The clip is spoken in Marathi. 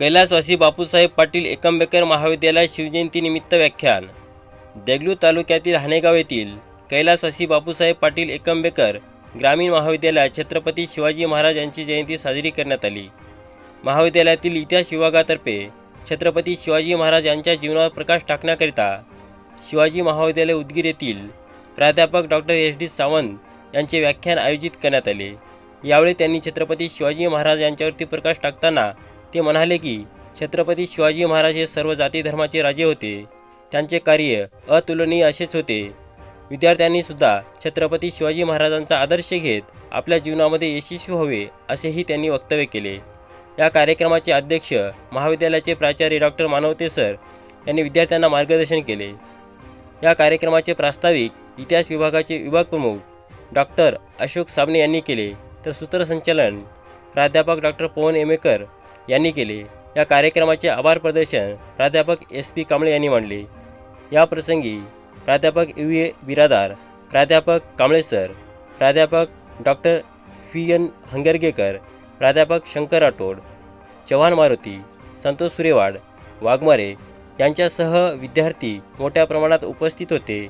कैलासवासी बापूसाहेब पाटील एकंबेकर महाविद्यालय शिवजयंतीनिमित्त व्याख्यान. देगलू तालुक्यातील हाणेगाव येथील कैलासवासी बापूसाहेब पाटील एकंबेकर ग्रामीण महाविद्यालयात छत्रपती शिवाजी महाराज यांची जयंती साजरी करण्यात आली. महाविद्यालयातील इतिहास विभागातर्फे छत्रपती शिवाजी महाराज यांच्या जीवनावर प्रकाश टाकण्याकरिता शिवाजी महाविद्यालय उदगीर येथील प्राध्यापक डॉक्टर एस. डी. सावंत यांचे व्याख्यान आयोजित करण्यात आले. यावेळी त्यांनी छत्रपती शिवाजी महाराज यांच्यावरती प्रकाश टाकताना ते म्हणाले की छत्रपती शिवाजी महाराज हे सर्व जाती धर्माचे राजे होते. त्यांचे कार्य अतुलनीय असेच होते. विद्यार्थ्यांनी सुद्धा छत्रपती शिवाजी महाराजांचा आदर्श घेत आपल्या जीवनामध्ये यशस्वी व्हावे असेही त्यांनी वक्तव्य केले. या कार्यक्रमाचे अध्यक्ष महाविद्यालयाचे प्राचार्य डॉक्टर मानवते सर यांनी विद्यार्थ्यांना मार्गदर्शन केले. या कार्यक्रमाचे प्रास्ताविक इतिहास विभागाचे विभाग प्रमुख डॉक्टर अशोक साबणे यांनी केले. तर सूत्रसंचालन प्राध्यापक डॉक्टर पवन एमेकर यांनी केले. या कार्यक्रमाचे आभार प्रदर्शन प्राध्यापक एस पी कांबळे यांनी मांडले. या प्रसंगी प्राध्यापक यू. ए. बिरादार प्राध्यापक कांबळे सर प्राध्यापक डॉक्टर फी. एन. हंगरगेकर प्राध्यापक शंकर राठोड चव्हाण मारुती संतोष सुरेवाड वाघमारे यांच्यासह विद्यार्थी मोठ्या प्रमाणात उपस्थित होते.